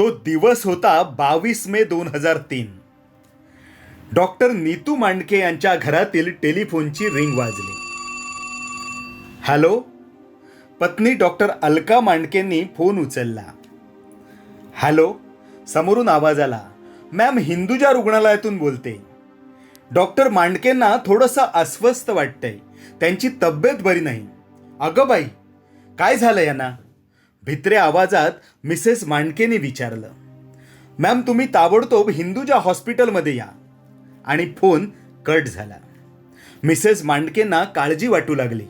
तो दिवस होता बावीस मे दोन हजार तीन. डॉक्टर नीतू मांडके यांच्या घरातील टेलिफोनची रिंग वाजली. हॅलो? पत्नी डॉक्टर अलका मांडकेंनी फोन उचलला. हॅलो? समोरून आवाज आला. मॅम हिंदुजा रुग्णालयातून बोलते. डॉक्टर मांडकेंना थोडंसं अस्वस्थ वाटतंय. त्यांची तब्येत बरी नाही. अगं बाई काय झालं यांना? भित्र्या आवाजात मिसेस मांडकेने विचारलं मॅम तुम्ही ताबडतोब हिंदूजा हॉस्पिटलमध्ये या. आणि फोन कट झाला. मिसेस मांडकेंना काळजी वाटू लागली.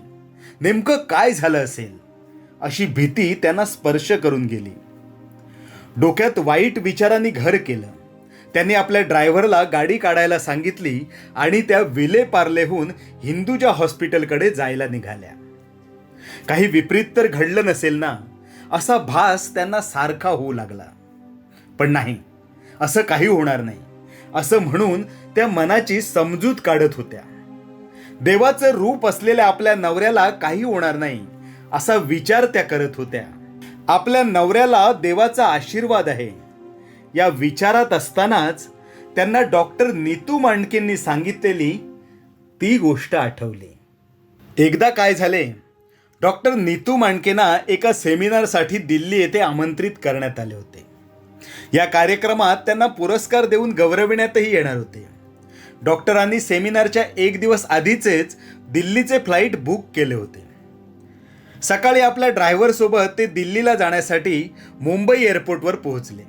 नेमकं काय झालं असेल? अशी भीती त्यांना स्पर्श करून गेली. डोक्यात वाईट विचारांनी घर केलं. त्यांनी आपल्या ड्रायव्हरला गाडी काढायला सांगितली आणि त्या विले पार्लेहून हिंदूजा हॉस्पिटलकडे जायला निघाल्या. काही विपरीत तर घडलं नसेल ना? असा भास त्यांना सारखा होऊ लागला. पण नाही असं काही होणार नाही. असं म्हणून त्या मनाची समजूत काढत होत्या. देवाचं रूप असलेल्या आपल्या नवऱ्याला काही होणार नाही असा विचार त्या करत होत्या. आपल्या नवऱ्याला देवाचा आशीर्वाद आहे. या विचारात असतानाच त्यांना डॉक्टर नीतू मांडकेंनी सांगितलेली ती गोष्ट आठवली. एकदा काय झाले डॉक्टर नीतू मांडकेंना एका सेमिनारसाठी दिल्ली येथे आमंत्रित करण्यात आले होते. या कार्यक्रमात त्यांना पुरस्कार देऊन गौरविण्यातही येणार होते. डॉक्टरांनी सेमिनारच्या एक दिवस आधीचेच दिल्लीचे फ्लाईट बुक केले होते. सकाळी आपल्या ड्रायव्हरसोबत ते दिल्लीला जाण्यासाठी मुंबई एअरपोर्टवर पोहोचले.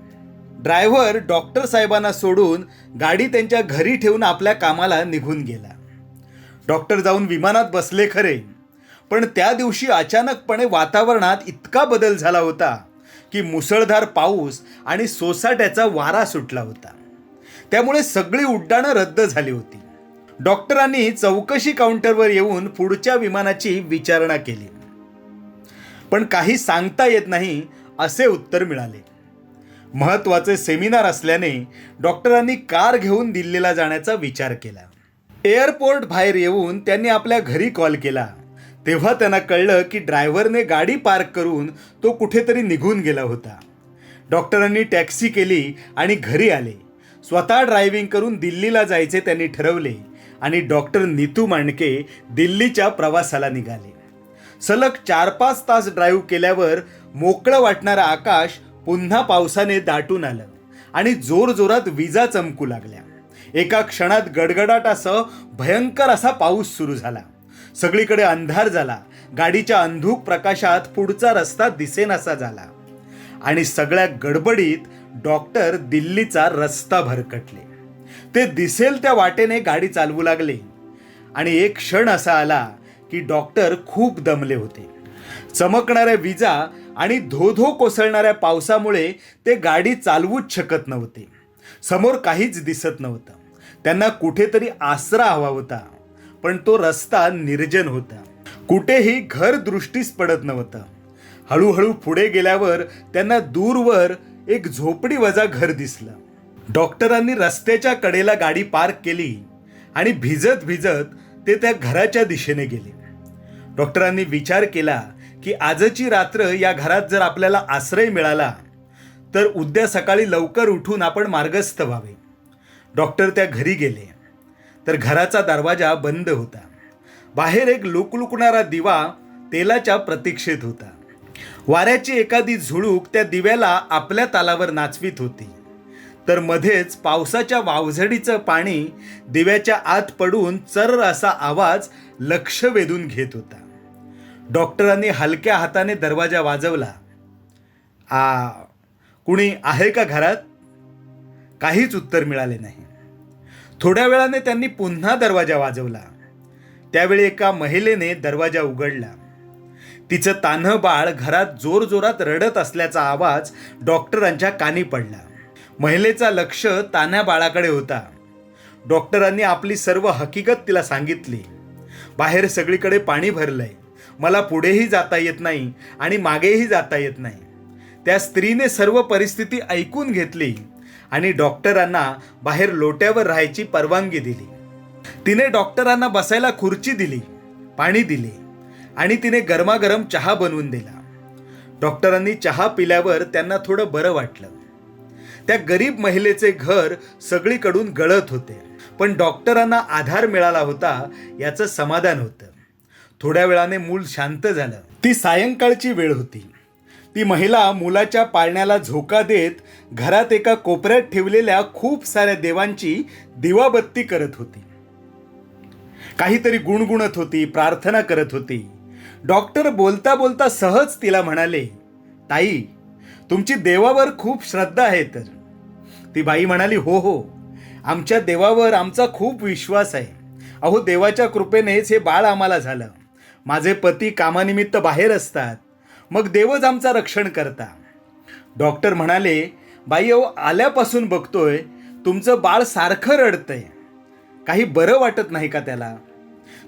ड्रायव्हर डॉक्टर साहेबांना सोडून गाडी त्यांच्या घरी ठेवून आपल्या कामाला निघून गेला. डॉक्टर जाऊन विमानात बसले खरे. पण त्या दिवशी अचानकपणे वातावरणात इतका बदल झाला होता की मुसळधार पाऊस आणि सोसाट्याचा वारा सुटला होता. त्यामुळे सगळी उड्डाणं रद्द झाली होती. डॉक्टरांनी चौकशी काउंटरवर येऊन पुढच्या विमानाची विचारणा केली. पण काही सांगता येत नाही असे उत्तर मिळाले. महत्त्वाचे सेमिनार असल्याने डॉक्टरांनी कार घेऊन दिल्लीला जाण्याचा विचार केला. एअरपोर्ट बाहेर येऊन त्यांनी आपल्या घरी कॉल केला. तेव्हा त्यांना कळलं की ड्रायव्हरने गाडी पार्क करून तो कुठेतरी निघून गेला होता. डॉक्टरांनी टॅक्सी केली आणि घरी आले. स्वतः ड्रायव्हिंग करून दिल्लीला जायचे त्यांनी ठरवले आणि डॉक्टर नीतू मांडके दिल्लीच्या प्रवासाला निघाले. सलग चार पाच तास ड्राईव्ह केल्यावर मोकळं वाटणारं आकाश पुन्हा पावसाने दाटून आलं आणि जोरजोरात विजा चमकू लागल्या. एका क्षणात गडगडाटासह भयंकर असा पाऊस सुरू झाला. सगळीकडे अंधार झाला. गाडीच्या अंधूक प्रकाशात पुढचा रस्ता दिसेनासा झाला. आणि सगळ्या गडबडीत डॉक्टर दिल्लीचा रस्ता भरकटले. ते दिसेल त्या वाटेने गाडी चालवू लागले. आणि एक क्षण असा आला की डॉक्टर खूप दमले होते. चमकणाऱ्या विजा आणि धो धो कोसळणाऱ्या पावसामुळे ते गाडी चालवूच शकत नव्हते. समोर काहीच दिसत नव्हतं. त्यांना कुठेतरी आसरा हवा होता. पण तो रस्ता निर्जन होता. कुठेही घर दृष्टीस पडत नव्हतं. हळूहळू पुढे गेल्यावर त्यांना दूरवर एक झोपडी वजा घर दिसलं. डॉक्टरांनी रस्त्याच्या कडेला गाडी पार्क केली आणि भिजत भिजत ते त्या घराच्या दिशेने गेले. डॉक्टरांनी विचार केला की आजची रात्र या घरात जर आपल्याला आश्रय मिळाला तर उद्या सकाळी लवकर उठून आपण मार्गस्थ व्हावे. डॉक्टर त्या घरी गेले. तर घराचा दरवाजा बंद होता. बाहेर एक लुकलुकणारा दिवा तेलाच्या प्रतीक्षेत होता. वाऱ्याची एखादी झुळूक त्या दिव्याला आपल्या तालावर नाचवीत होती. तर मध्येच पावसाच्या वावझडीचं पाणी दिव्याच्या आत पडून चर्र असा आवाज लक्ष वेधून घेत होता. डॉक्टरांनी हलक्या हाताने दरवाजा वाजवला. आ कुणी आहे का घरात? काहीच उत्तर मिळाले नाही. थोड्या वेळाने त्यांनी पुन्हा दरवाजा वाजवला. त्यावेळी एका महिलेने दरवाजा उघडला. तिचं तान्ह बाळ घरात जोरजोरात रडत असल्याचा आवाज डॉक्टरांच्या कानी पडला. महिलेचा लक्ष तान्ह्या बाळाकडे होता. डॉक्टरांनी आपली सर्व हकीकत तिला सांगितली. बाहेर सगळीकडे पाणी भरलंय. मला पुढेही जाता येत नाही आणि मागेही जाता येत नाही. त्या स्त्रीने सर्व परिस्थिती ऐकून घेतली. आणि डॉक्टरांना बाहेर लोट्यावर राहायची परवानगी दिली. तिने डॉक्टरांना बसायला खुर्ची दिली पाणी दिले आणि तिने गरमागरम चहा बनवून दिला. डॉक्टरांनी चहा पिल्यावर त्यांना थोडं बरं वाटलं. त्या गरीब महिलेचे घर सगळीकडून गळत होते पण डॉक्टरांना आधार मिळाला होता याचं समाधान होतं. थोड्या वेळाने मूल शांत झालं. ती सायंकाळची वेळ होती. ती महिला मुलाच्या पाळण्याला झोका देत घरात एका कोपऱ्यात ठेवलेल्या खूप साऱ्या देवांची दिवाबत्ती करत होती. काहीतरी गुणगुणत होती प्रार्थना करत होती. डॉक्टर बोलता बोलता सहज तिला म्हणाले ताई तुमची देवावर खूप श्रद्धा आहे तर. ती बाई म्हणाली हो हो आमच्या देवावर आमचा खूप विश्वास आहे. अहो देवाच्या कृपेनेच हे बाळ आम्हाला झालं. माझे पती कामानिमित्त बाहेर असतात. मग देवच आमचा रक्षण करता. डॉक्टर म्हणाले बाई अहो आल्यापासून बघतोय तुमचं बाळ सारखं रडतंय. काही बरं वाटत नाही का त्याला?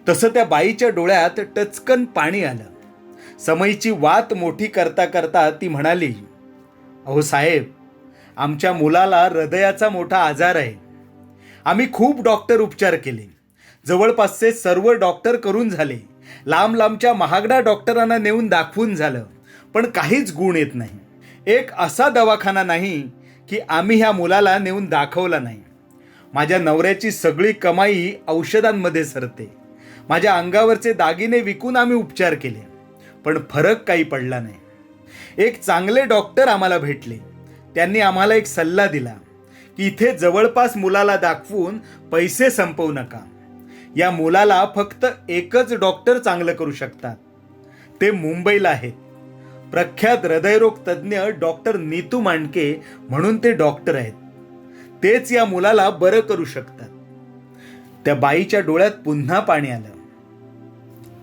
तसं त्या बाईच्या डोळ्यात टचकन पाणी आलं. समयीची वात मोठी करता करता ती म्हणाली अहो साहेब आमच्या मुलाला हृदयाचा मोठा आजार आहे. आम्ही खूप डॉक्टर उपचार केले. जवळपासचे सर्व डॉक्टर करून झाले. लांब लांबच्या महागड्या डॉक्टरांना नेऊन दाखवून झालं. पण काहीच गुण येत नाही. एक असा दवाखाना नाही की आम्ही ह्या मुलाला नेऊन दाखवला नाही. माझ्या नवऱ्याची सगळी कमाई औषधांमध्ये सरते. माझ्या अंगावरचे दागिने विकून आम्ही उपचार केले. पण फरक काही पडला नाही. एक चांगले डॉक्टर आम्हाला भेटले. त्यांनी आम्हाला एक सल्ला दिला की इथे जवळपास मुलाला दाखवून पैसे संपवू नका. या मुलाला फक्त एकच डॉक्टर चांगलं करू शकतात. ते मुंबईला आहेत. प्रख्यात हृदयरोग तज्ज्ञ डॉक्टर नीतू मांडके म्हणून ते डॉक्टर आहेत. तेच या मुलाला बरं करू शकतात. त्या बाईच्या डोळ्यात पुन्हा पाणी आलं.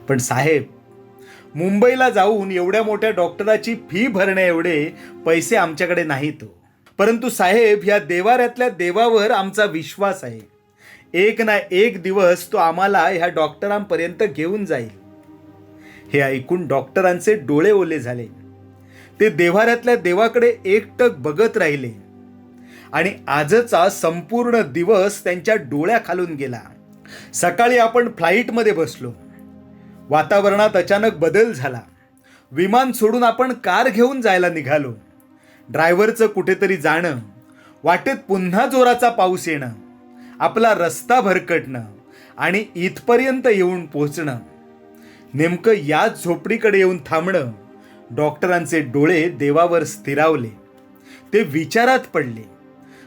पण साहेब मुंबईला जाऊन एवढ्या मोठ्या डॉक्टराची फी भरण्या एवढे पैसे आमच्याकडे नाहीत हो. परंतु साहेब ह्या देवाऱ्यातल्या देवावर आमचा विश्वास आहे. एक ना एक दिवस तो आम्हाला ह्या डॉक्टरांपर्यंत घेऊन जाईल. हे ऐकून डॉक्टरांचे डोळे ओले झाले. ते देवाऱ्यातल्या देवाकडे एकटक बघत राहिले. आणि आजचा संपूर्ण दिवस त्यांच्या डोळ्याखालून गेला. सकाळी आपण फ्लाईटमध्ये बसलो. वातावरणात अचानक बदल झाला. विमान सोडून आपण कार घेऊन जायला निघालो. ड्रायव्हरचं कुठेतरी जाणं. वाटेत पुन्हा जोराचा पाऊस येणं. आपला रस्ता भरकटणं आणि इथपर्यंत येऊन पोचणं नेमकं याच झोपडीकडे येऊन थांबणं डॉक्टरांचे डोळे देवावर स्थिरावले. ते विचारात पडले.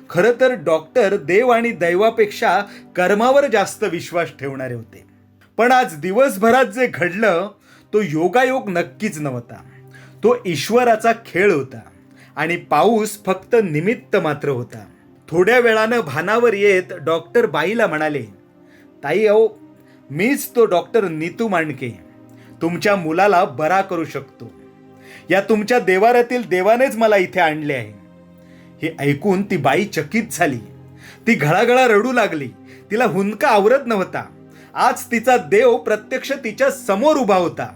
खरं तर डॉक्टर देव आणि दैवापेक्षा कर्मावर जास्त विश्वास ठेवणारे होते. पण आज दिवसभरात जे घडलं तो योगायोग नक्कीच नव्हता. तो ईश्वराचा खेळ होता आणि पाऊस फक्त निमित्त मात्र होता. थोड्या वेळानं भानावर येत डॉक्टर बाईला म्हणाले ताई अहो मीच तो डॉक्टर नीतू मांडके. तुमच्या मुलाला बरा करू शकतो. या तुमच्या देवारातील देवानेच मला इथे आणले आहे. हे ऐकून ती बाई चकित झाली. ती घळाघळा रडू लागली. तिला हुंदका आवरत नव्हता. आज तिचा देव प्रत्यक्ष तिच्या समोर उभा होता.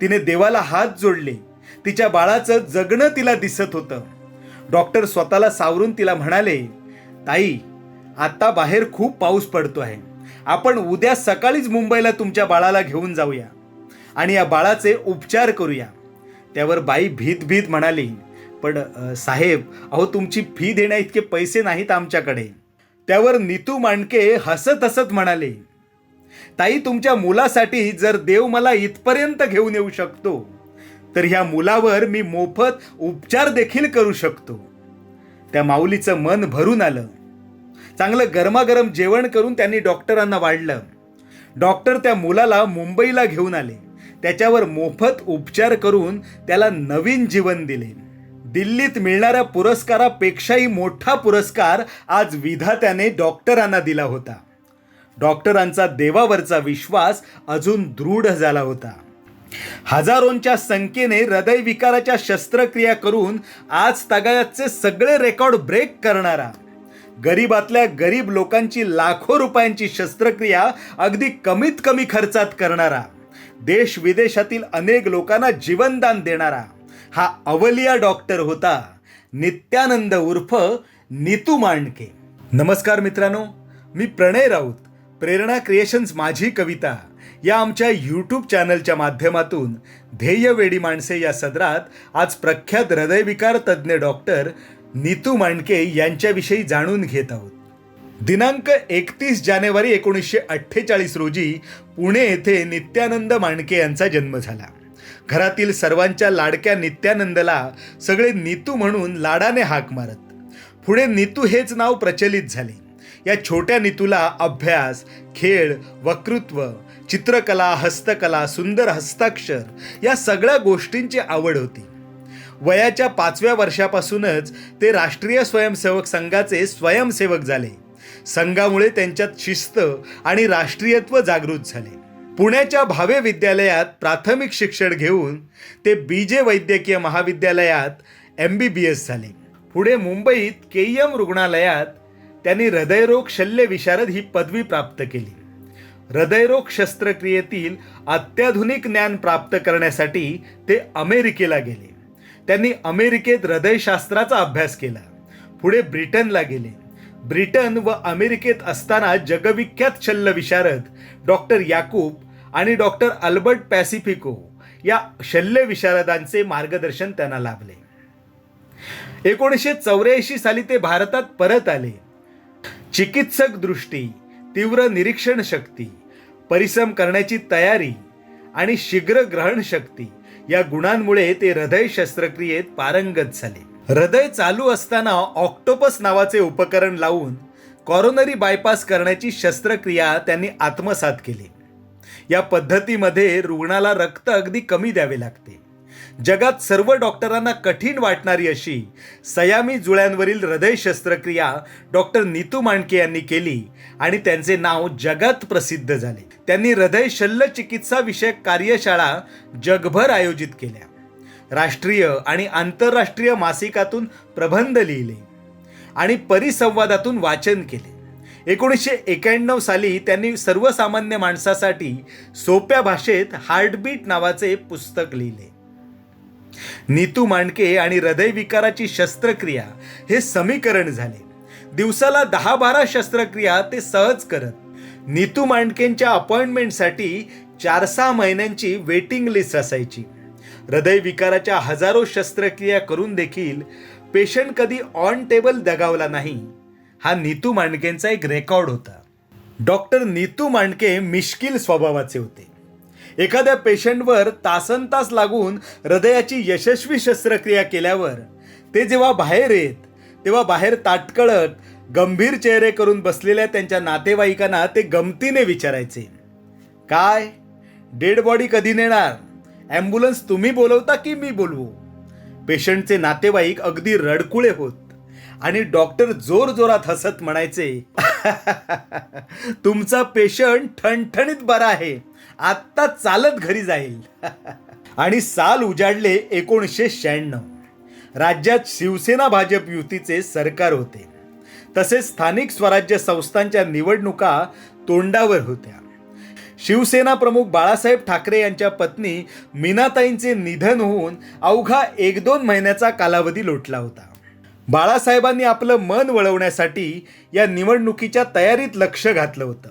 तिने देवाला हात जोडले. तिच्या बाळाचं जगणं तिला दिसत होतं. डॉक्टर स्वतःला सावरून तिला म्हणाले ताई आता बाहेर खूप पाऊस पडतो आहे. आपण उद्या सकाळीच मुंबईला तुमच्या बाळाला घेऊन जाऊया आणि या बाळाचे उपचार करूया. त्यावर बाई भीत भीत म्हणाली पण साहेब अहो तुमची फी देण्या इतके पैसे नाहीत आमच्याकडे. त्यावर नीतू मांडके हसत हसत म्हणाले ताई तुमच्या मुलासाठी जर देव मला इथपर्यंत घेऊन येऊ शकतो तर ह्या मुलावर मी मोफत उपचार देखील करू शकतो. त्या माऊलीचं मन भरून आलं. चांगलं गरमागरम जेवण करून त्यांनी डॉक्टरांना वाढलं. डॉक्टर त्या मुलाला मुंबईला घेऊन आले. त्याच्यावर मोफत उपचार करून त्याला नवीन जीवन दिले. दिल्लीत मिळणाऱ्या पुरस्कारापेक्षाही मोठा पुरस्कार आज विधात्याने डॉक्टरांना दिला होता. डॉक्टरांचा देवावरचा विश्वास अजून दृढ झाला होता. हजारोंच्या संख्येने हृदयविकाराच्या शस्त्रक्रिया करून आज तगायतचे सगळे रेकॉर्ड ब्रेक करणारा. गरीबातल्या गरीब लोकांची लाखो रुपयांची शस्त्रक्रिया अगदी कमीत कमी खर्चात करणारा. देश विदेशातील अनेक लोकांना जीवनदान देणारा. हा अवलिया डॉक्टर होता नित्यानंद उर्फ नीतू मांडके. नमस्कार मित्रांनो मी प्रणय राऊत प्रेरणा क्रिएशन्स माझी कविता. या आमच्या यूट्यूब चॅनलच्या माध्यमातून ध्येय वेडी माणसे या सदरात आज प्रख्यात हृदयविकार तज्ज्ञ डॉक्टर नीतू मांडके यांच्याविषयी जाणून घेत आहोत. दिनांक एकतीस जानेवारी एकोणीसशे अठ्ठेचाळीस रोजी पुणे येथे नित्यानंद मांडके यांचा जन्म झाला. घरातील सर्वांच्या लाडक्या नित्यानंदला सगळे नीतू म्हणून लाडाने हाक मारत. पुढे नीतू हेच नाव प्रचलित झाले. या छोट्या नीतूला अभ्यास खेळ वक्तृत्व चित्रकला हस्तकला सुंदर हस्ताक्षर या सगळ्या गोष्टींची आवड होती. वयाच्या पाचव्या वर्षापासूनच ते राष्ट्रीय स्वयंसेवक संघाचे स्वयंसेवक झाले. संघामुळे त्यांच्यात शिस्त आणि राष्ट्रीयत्व जागृत झाले. पुण्याच्या भावे विद्यालयात प्राथमिक शिक्षण घेऊन ते बी जे वैद्यकीय महाविद्यालयात एम बी बी एस झाले. पुढे मुंबईत के एम रुग्णालयात त्यांनी हृदयरोग शल्य विशारद ही पदवी प्राप्त केली. हृदयरोग शस्त्रक्रियेतील अत्याधुनिक ज्ञान प्राप्त करण्यासाठी ते अमेरिकेला गेले. त्यांनी अमेरिकेत हृदयशास्त्राचा अभ्यास केला. पुढे ब्रिटनला गेले. ब्रिटन व अमेरिकेत असताना जगविख्यात शल्यविशारद डॉक्टर याकूब आणि डॉक्टर अल्बर्ट पॅसिफिको या शल्य विशारदांचे मार्गदर्शन त्यांना लाभले. एकोणीसशे चौऱ्याऐंशी साली ते भारतात परत आले. चिकित्सक दृष्टी तीव्र निरीक्षण शक्ती परिश्रम करण्याची तयारी आणि शीघ्र ग्रहण शक्ती या गुणांमुळे ते हृदय शस्त्रक्रियेत पारंगत झाले. हृदय चालू असताना ऑक्टोपस नावाचे उपकरण लावून कॉरोनरी बायपास करण्याची शस्त्रक्रिया त्यांनी आत्मसात केली. या पद्धतीमध्ये रुग्णाला रक्त अगदी कमी द्यावे लागते. जगात सर्व डॉक्टरांना कठीण वाटणारी अशी सयामी जुळ्यांवरील हृदय शस्त्रक्रिया डॉक्टर नीतू मांडके यांनी केली आणि त्यांचे नाव जगात प्रसिद्ध झाले. त्यांनी हृदय शल्य चिकित्सा विषयक कार्यशाळा जगभर आयोजित केल्या. राष्ट्रीय आणि आंतरराष्ट्रीय मासिकातून प्रबंध लिहिले आणि परिसंवादातून वाचन केले. एकोणीसशे एक्याण्णव साली त्यांनी सर्वसामान्य माणसासाठी सोप्या भाषेत हार्टबीट नावाचे पुस्तक लिहिले. नीतू मांडके आणि हृदयविकाराची शस्त्रक्रिया हे समीकरण झाले. दिवसाला दहा बारा शस्त्रक्रिया ते सहज करत. नीतू मांडकेंच्या अपॉइंटमेंटसाठी चार सहा महिन्यांची वेटिंग लिस्ट असायची. हृदयविकाराच्या हजारो शस्त्रक्रिया करून देखील पेशंट कधी ऑन टेबल दगावला नाही हा नीतू मांडकेंचा एक रेकॉर्ड होता. डॉक्टर नीतू मांडके मिश्किल स्वभावाचे होते. एखाद्या पेशंटवर तासन तास लागून हृदयाची यशस्वी शस्त्रक्रिया केल्यावर ते जेव्हा बाहेर येत तेव्हा बाहेर ताटकळत गंभीर चेहरे करून बसलेल्या त्यांच्या नातेवाईकांना ते गमतीने विचारायचे. काय? डेड बॉडी कधी नेणार? ॲम्ब्युलन्स तुम्ही बोलवता की मी बोलवू? पेशंटचे नातेवाईक अगदी रडकुळे होत आणि डॉक्टर जोर जोरात हसत म्हणायचे तुमचा पेशंट ठणठणीत बरा आहे. आत्ता चालत घरी जाईल. आणि साल उजाडले एकोणीसशे शहाण्णव. राज्यात शिवसेना भाजप युतीचे सरकार होते. तसेच स्थानिक स्वराज्य संस्थांच्या निवडणुका तोंडावर होत्या. शिवसेना प्रमुख बाळासाहेब ठाकरे यांच्या पत्नी मीनाताईंचे निधन होऊन अवघा एक दोन महिन्याचा कालावधी लोटला होता. बाळासाहेबांनी आपलं मन वळवण्यासाठी या निवडणुकीच्या तयारीत लक्ष घातलं होतं.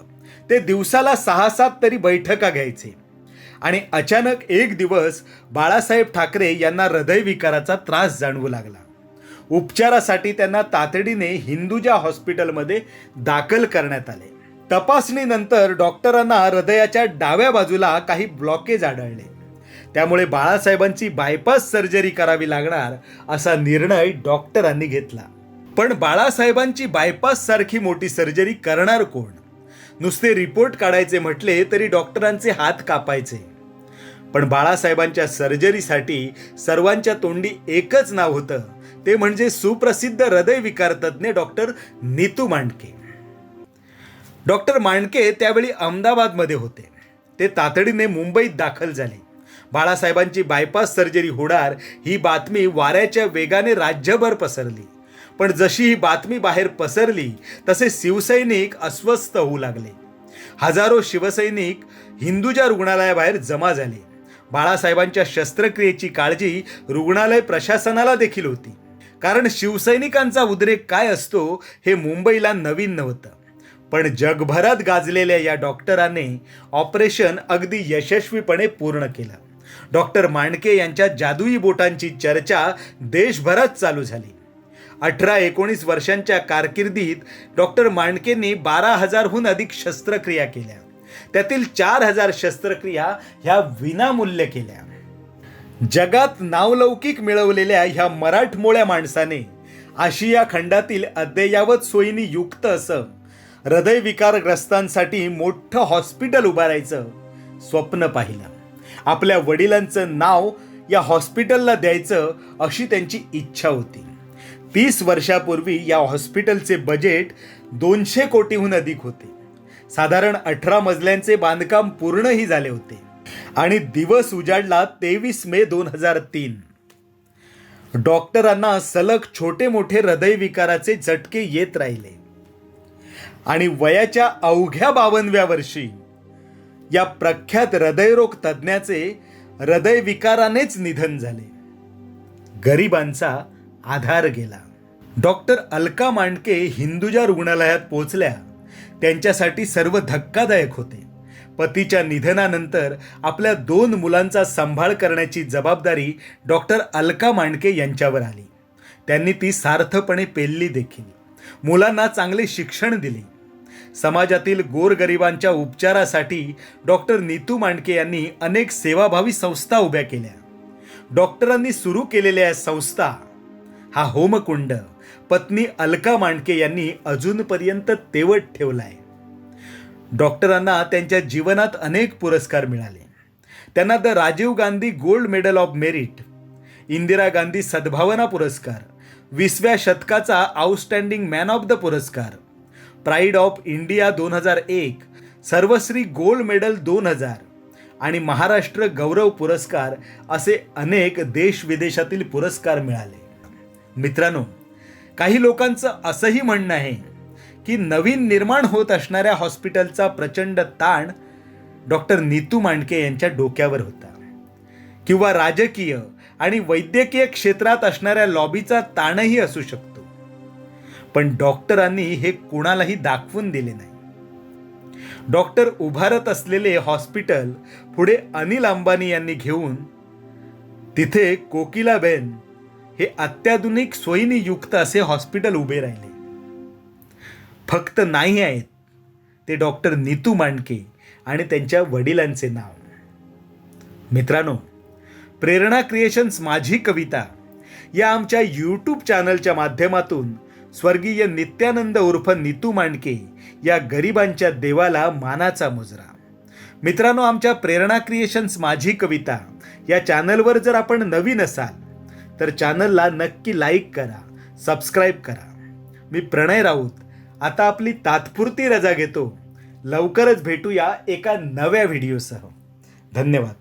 ते दिवसाला सहा सात तरी बैठका घ्यायचे. आणि अचानक एक दिवस बाळासाहेब ठाकरे यांना हृदयविकाराचा त्रास जाणवू लागला. उपचारासाठी त्यांना तातडीने हिंदुजा हॉस्पिटलमध्ये दाखल करण्यात आले. तपासणीनंतर डॉक्टरांना हृदयाच्या डाव्या बाजूला काही ब्लॉकेज आढळले. त्यामुळे बाळासाहेबांची बायपास सर्जरी करावी लागणार असा निर्णय डॉक्टरांनी घेतला. पण बाळासाहेबांची बायपास सारखी मोठी सर्जरी करणार कोण? नुसते रिपोर्ट काढायचे म्हटले तरी डॉक्टरांचे हात कापायचे. पण बाळासाहेबांच्या सर्जरीसाठी सर्वांच्या तोंडी एकच नाव होतं. ते म्हणजे सुप्रसिद्ध हृदयविकार तज्ज्ञ डॉक्टर नीतू मांडके. डॉक्टर मांडके त्यावेळी अहमदाबादमध्ये होते. ते तातडीने मुंबईत दाखल झाले. बाळासाहेबांची बायपास सर्जरी होणार ही बातमी वाऱ्याच्या वेगाने राज्यभर पसरली. पण जशी ही बातमी बाहेर पसरली तसे शिवसैनिक अस्वस्थ होऊ लागले. हजारो शिवसैनिक हिंदूच्या रुग्णालयाबाहेर जमा झाले. बाळासाहेबांच्या शस्त्रक्रियेची काळजी रुग्णालय प्रशासनाला देखील होती. कारण शिवसैनिकांचा उद्रेक काय असतो हे मुंबईला नवीन नव्हतं. पण जगभरात गाजलेल्या या डॉक्टराने ऑपरेशन अगदी यशस्वीपणे पूर्ण केलं. डॉक्टर मांडके यांच्या जादुई बोटांची चर्चा देशभरात चालू झाली. अठरा एकोणीस वर्षांच्या कारकिर्दीत डॉक्टर मांडकेंनी बारा हजारहून अधिक शस्त्रक्रिया केल्या. त्यातील चार हजार शस्त्रक्रिया ह्या विनामूल्य केल्या. जगात नावलौकिक मिळवलेल्या ह्या मराठमोळ्या माणसाने आशिया खंडातील अद्ययावत सोयीनी युक्त असं हृदयविकारग्रस्तांसाठी मोठं हॉस्पिटल उभारायचं स्वप्न पाहिलं. आपल्या वडिलांचं नाव या हॉस्पिटलला द्यायचं अशी त्यांची इच्छा होती. तीस वर्षापूर्वी या हॉस्पिटलचे बजेट दोनशे कोटीहून अधिक होते. साधारण अठरा मजल्यांचे बांधकाम पूर्णही झाले होते. आणि दिवस उजाडला तेवीस मे दोन हजार तीन. डॉक्टरांना सलग छोटे मोठे हृदयविकाराचे झटके येत राहिले. आणि वयाच्या अवघ्या बावनव्या वर्षी या प्रख्यात हृदयरोग तज्ज्ञाचे हृदयविकारानेच निधन झाले. गरिबांचा आधार गेला. डॉक्टर अलका मांडके हिंदुजा रुग्णालयात पोहोचल्या. त्यांच्यासाठी सर्व धक्कादायक होते. पतीच्या निधनानंतर आपल्या दोन मुलांचा सांभाळ करण्याची जबाबदारी डॉक्टर अलका मांडके यांच्यावर आली. त्यांनी ती सार्थपणे पेलली देखील. मुलांना चांगले शिक्षण दिले. समाजातील गोरगरिबांच्या उपचारासाठी डॉक्टर नीतू मांडके यांनी अनेक सेवाभावी संस्था उभ्या केल्या. डॉक्टरांनी सुरू केलेल्या या संस्था हा होमकुंड पत्नी अलका मांडके यांनी अजूनपर्यंत तेवत ठेवलाय. डॉक्टरांना त्यांच्या जीवनात अनेक पुरस्कार मिळाले. त्यांना the Rajiv Gandhi gold medal of merit Indira Gandhi Sadbhavana पुरस्कार विसव्या शतकाचा आउटस्टँडिंग मॅन ऑफ द पुरस्कार प्राईड ऑफ इंडिया दोन हजार एक सर्वश्री गोल्ड मेडल दोन हजार आणि महाराष्ट्र गौरव पुरस्कार असे अनेक देश विदेशातील पुरस्कार मिळाले. मित्रांनो काही लोकांचं असंही म्हणणं आहे की नवीन निर्माण होत असणाऱ्या हॉस्पिटलचा प्रचंड ताण डॉक्टर नीतू मांडके यांच्या डोक्यावर होता. किंवा राजकीय आणि वैद्यकीय क्षेत्रात असणाऱ्या लॉबीचा ताणही असू शकतो. पण डॉक्टरांनी हे कुणालाही दाखवून दिले नाही. डॉक्टर उभारत असलेले हॉस्पिटल पुढे अनिल अंबानी यांनी घेऊन तिथे कोकिलाबेन हे अत्याधुनिक सोयीनी युक्त असे हॉस्पिटल उभे राहिले. फक्त नाही आहेत ते डॉक्टर नीतू मांडके आणि त्यांच्या वडिलांचे नाव. मित्रांनो प्रेरणा क्रिएशन्स माझी कविता या आमच्या यूट्यूब चॅनलच्या माध्यमातून स्वर्गीय नित्यानंद उर्फ नीतू मांडके या गरिबांच्या देवाला मानाचा मुजरा. मित्रांनो आमच्या प्रेरणा क्रिएशन्स माझी कविता या चॅनलवर जर आपण नवीन असाल तर चॅनलला नक्की लाईक करा सबस्क्राईब करा. मी प्रणय राऊत आता आपली तात्पुरती रजा घेतो. लवकरच भेटूया एका नव्या व्हिडिओसह. धन्यवाद.